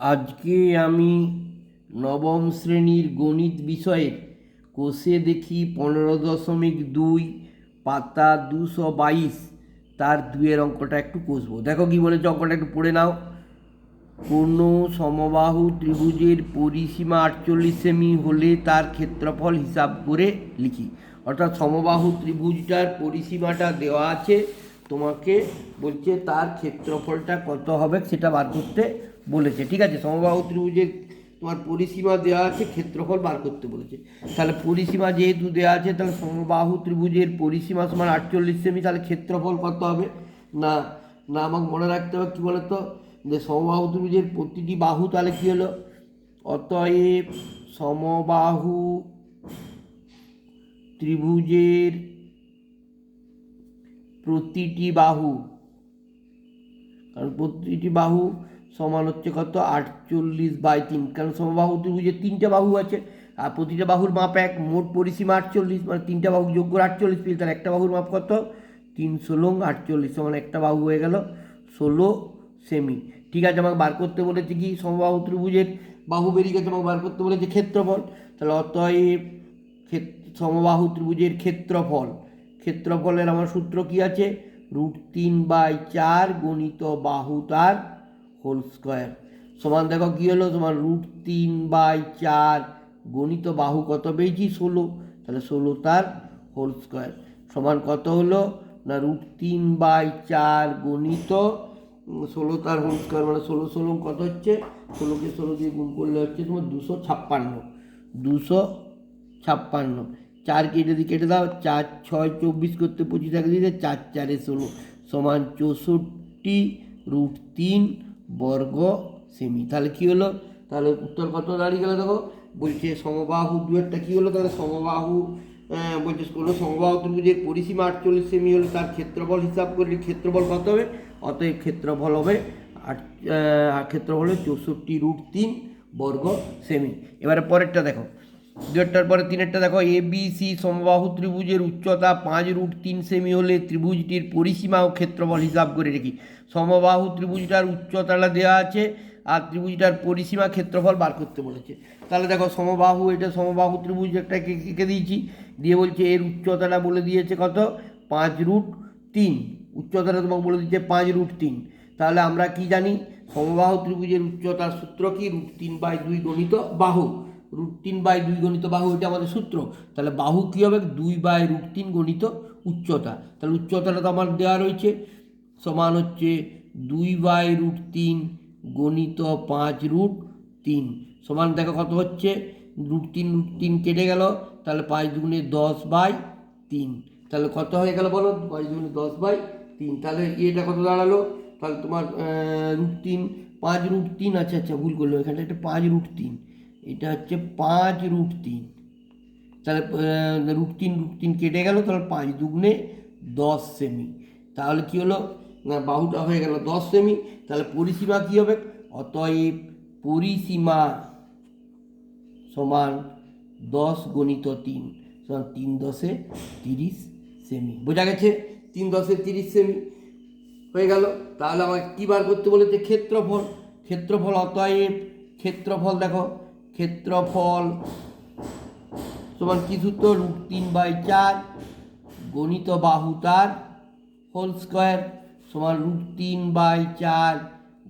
আজকে আমি নবম শ্রেণির গণিত বিষয়ের কোষে দেখি পনেরো দশমিক দুই পাতা দুশো বাইশ। তার দুয়ের অঙ্কটা একটু কষবো। দেখো কি বলেছে, অঙ্কটা একটু পড়ে নাও। কোনো সমবাহু ত্রিভুজের পরিসীমা আটচল্লিশ সেমি হলে তার ক্ষেত্রফল হিসাব করে লিখি। অর্থাৎ সমবাহু ত্রিভুজটার পরিসীমাটা দেওয়া আছে। তোমাকে বলছে তার ক্ষেত্রফলটা কত হবে সেটা বার করতে বলেছে, ঠিক আছে? সমবাহু ত্রিভুজের তোমার পরিসীমা দেওয়া আছে, ক্ষেত্রফল বার করতে বলেছে। তাহলে পরিসীমা যেহেতু দেওয়া আছে, তাহলে সমবাহু ত্রিভুজের পরিসীমা সমান আটচল্লিশ সেমি, তাহলে ক্ষেত্রফল কত হবে? না না আমাকে মনে রাখতে হবে, কী বলতো? যে সমবাহু ত্রিভুজের প্রতিটি বাহু তাহলে কী হলো? অতএব সমবাহু ত্রিভুজের প্রতিটি বাহু, কারণ প্রতিটি বাহু সমান হচ্ছে কত? আটচল্লিশ বাই তিন। কারণ সমবাহু ত্রিভুজের তিনটে বাহু আছে। আর প্রতিটা বাহুর মাপ এক। মোট পরিসীমা আটচল্লিশ। মানে তিনটা বাহু যোগ্য আটচল্লিশ পেয়ে তার একটা বাহুর মাপ কত? তিন ষোলো আটচল্লিশ। সমান একটা বাহু হয়ে গেল ষোলো সেমি। ঠিক আছে, আমাকে বার করতে বলেছে কি? সমবাহু ত্রিভুজের বাহু বেরিয়ে গেছে, আমাকে বার করতে বলেছে ক্ষেত্রফল। তাহলে অতএব সমবাহু ত্রিভুজের ক্ষেত্রফল। ক্ষেত্রফলের আমার সূত্র কি আছে? রুট তিন বাই চার গণিত বাহু তার হোল স্কোয়ার সমান দেখো কী হলো? সমান রুট তিন বাই চার গণিত বাহু কত পেয়েছি? ষোলো। তাহলে ষোলো তার হোল স্কোয়ার সমান কত হলো? না রুট তিন বাই চার গণিত ষোলো তার হোল স্কোয়ার মানে ষোলো ষোলো কত হচ্ছে? ষোলোকে ষোলো দিয়ে গুণ করলে হচ্ছে তোমার দুশো ছাপ্পান্ন। দুশো ছাপ্পান্ন। চার কেটে দিয়ে কেটে দাও। চার, ছয়, চব্বিশ করতে পঁচিশ টাকা দিয়ে চার, চারে ষোলো। সমান চৌষট্টি রুট তিন বর্গ সেমি। তাহলে কী হলো? তাহলে উত্তর কত? দাঁড়িয়ে গেল দেখো। বলছে সমবাহু দুয়েরটা কী হলো? তাহলে সমবাহু বলছে কোনো সমবাহু ত্রিভুজের পরিসীমা আটচল্লিশ সেমি হলে তার ক্ষেত্রফল হিসাব করলে ক্ষেত্রফল কত হবে? অতএব ক্ষেত্রফল হবে আট ক্ষেত্রফল হবে চৌষট্টি রুট তিন বর্গ সেমি। এবারে পরেরটা দেখো। দুয়েরটার পরে তিনেরটা দেখো এ বি সি সমবাহু ত্রিভুজের উচ্চতা পাঁচ রুট তিন সেমি হলে ত্রিভুজটির পরিসীমা ও ক্ষেত্রফল হিসাব করে রেখি সমবাহু ত্রিভুজটার উচ্চতাটা দেওয়া আছে আর ত্রিভুজটার পরিসীমা ক্ষেত্রফল বার করতে বলেছে। তাহলে দেখো, সমবাহু, এটা সমবাহু ত্রিভুজ একটা কে- এঁকে দিয়েছি? দিয়ে বলছে এর উচ্চতাটা বলে দিয়েছে কত? পাঁচ রুট তিন। উচ্চতাটা তোমাকে বলে দিচ্ছে পাঁচ রুট তিন। তাহলে আমরা কি জানি? সমবাহু ত্রিভুজের উচ্চতার সূত্র কি? রুট তিন বাই দুই গণিত বাহু। রুট তিন বাই দুই গণিত বাহু, এটা আমাদের সূত্র। তাহলে বাহু কী হবে? দুই বাই রুট তিন গণিত উচ্চতা। তাহলে উচ্চতাটা তো আমার দেওয়া রয়েছে। সমান হচ্ছে দুই বাই রুট তিন গণিত পাঁচ রুট তিন। সমান দেখো কত হচ্ছে? রুট তিন রুট তিন কেটে গেল। তাহলে পাঁচ দুগুণে দশ বাই তিন। তাহলে কত হয়ে গেল বলো? পাঁচ দুগুণে দশ বাই তিন। তাহলে এটা কত দাঁড়াল? তাহলে তোমার রুট তিন, পাঁচ রুট তিন আচ্ছা আচ্ছা ভুল করল এখানে একটা পাঁচ রুট তিন। এটা হচ্ছে পাঁচ রুট তিন। তাহলে রুট তিন রুট তিন কেটে গেল, তাহলে পাঁচ দুগুণে দশ সেমি। তাহলে কি হলো? না বাহুটা হয়ে গেল দশ সেমি। তাহলে পরিসীমা কী হবে? অতএব পরিসীমা সমান দশ গণিত তিন, সমান তিন দশে তিরিশ সেমি। বোঝা গেছে? তিন দশে তিরিশ সেমি হয়ে গেল। তাহলে আমাকে কী বার করতে বলেছে? ক্ষেত্রফল। ক্ষেত্রফল অতএব ক্ষেত্রফল দেখো। ক্ষেত্রফল সমান কি সূত্র? রুট তিন বাই চার গণিত বাহু তার হোল স্কোয়ার সমান রুট তিন বাই চার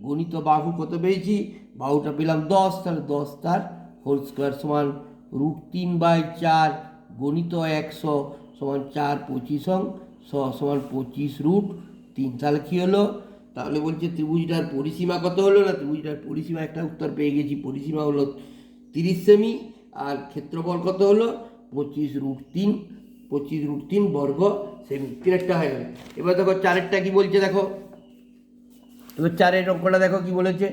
গণিত বাহু কত পেয়েছি? বাহুটা পেলাম দশ, তাহলে দশ তার হোল স্কোয়ার সমান রুট তিন বাই চার গণিত একশো সমান চার পঁচিশ অং স- সমান পঁচিশ রুট তিন। তাহলে কী হলো? তাহলে বলছে ত্রিভুজটার পরিসীমা কত হলো না? ত্রিভুজটার পরিসীমা একটা উত্তর পেয়ে গেছি। পরিসীমা হলো তিরিশ সেমি, আর ক্ষেত্রফল কত হলো? পঁচিশ রুট তিন, পঁচিশ রুট তিন বর্গ সেমি। তিনেরটা হয়ে গেল। এবার দেখো চারেরটা কি বলছে দেখো? এবার চারের অঙ্কটা দেখো কি বলেছে?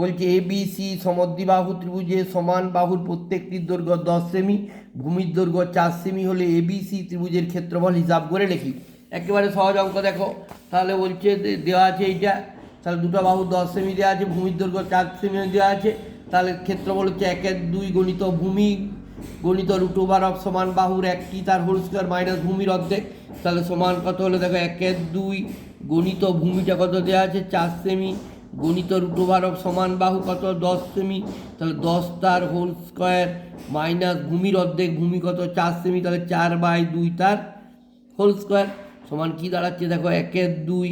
বলছে এ বি সি সমদ্বিবাহু ত্রিভুজে সমান বাহুর প্রত্যেকটির দৈর্ঘ্য দশ সেমি, ভূমির দৈর্ঘ্য চার সেমি হলে এ বি সি ত্রিভুজের ক্ষেত্রফল হিসাব করে লিখি। একেবারে সহজ অঙ্ক দেখো। তাহলে বলছে দেওয়া আছে এইটা। তাহলে দুটো বাহু দশ সেমি দেওয়া আছে, ভূমির দৈর্ঘ্য চার সেমি দেওয়া আছে। তাহলে ক্ষেত্রফল হচ্ছে একের দুই গণিত ভূমি, গণিত রুট ওভার অফ সমান বাহুর একটি তার হোল স্কোয়ার মাইনাস ভূমির অর্ধেক। তাহলে সমান কত হলো? দেখো একের দুই, গণিত ভূমিটা কত দেওয়া আছে? চার সেমি গণিত রুট ওভার অফ সমান বাহু কত? দশ সেমি তাহলে দশ তার হোল স্কোয়ার মাইনাস ভূমির অর্ধেক, ভূমি কত? চার সেমি তাহলে চার বাই দুই তার হোল স্কোয়ার সমান কি দাঁড়াচ্ছে? দেখো একের দুই,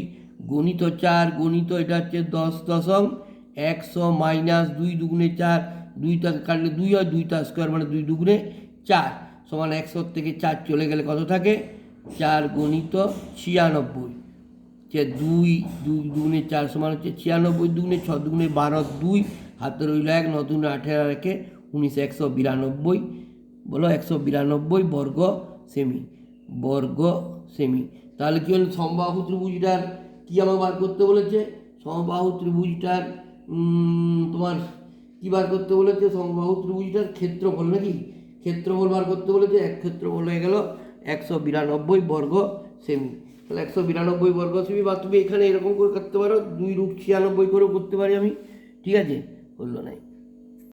গণিত চার, গণিত এটা হচ্ছে দশ দশম। একশো মাইনাস দুই দুগুণে চার দুইটাকে কাটলে দুই হয়, দুই দুইটা স্কোয়ার মানে দুই দুগুণে চার, সমান একশো থেকে চার চলে গেলে কত থাকে? চার গণিত ছিয়ানব্বই, যে দুই দুই দুগুণে চার সমান হচ্ছে ছিয়ানব্বই দুগুণে ছ দুগুণে বারো, দুই, হাতে রইল এক নতুন আঠেরো রেখে উনিশ, একশো বিরানব্বই, বলো একশো বিরানব্বই বর্গ সেমি বর্গ সেমি। তাহলে কি হলো? সমবাহু ত্রিভুজটার কী আমাকে বার করতে বলেছে? সমবাহু ত্রিভুজটার তোমার কী বার করতে বলেছে? সমবাহু ত্রিভুজটার ক্ষেত্রফল নাকি? ক্ষেত্রফল বার করতে বলেছে, এক ক্ষেত্রফল হয়ে গেল একশো বিরানব্বই বর্গ সেমি। তাহলে একশো বিরানব্বই বর্গ সেমি বা তুমি এখানে এরকম করে করতে পারো, দুই রুট ছিয়ানব্বই করেও করতে পারি আমি। ঠিক আছে? হলো নাই।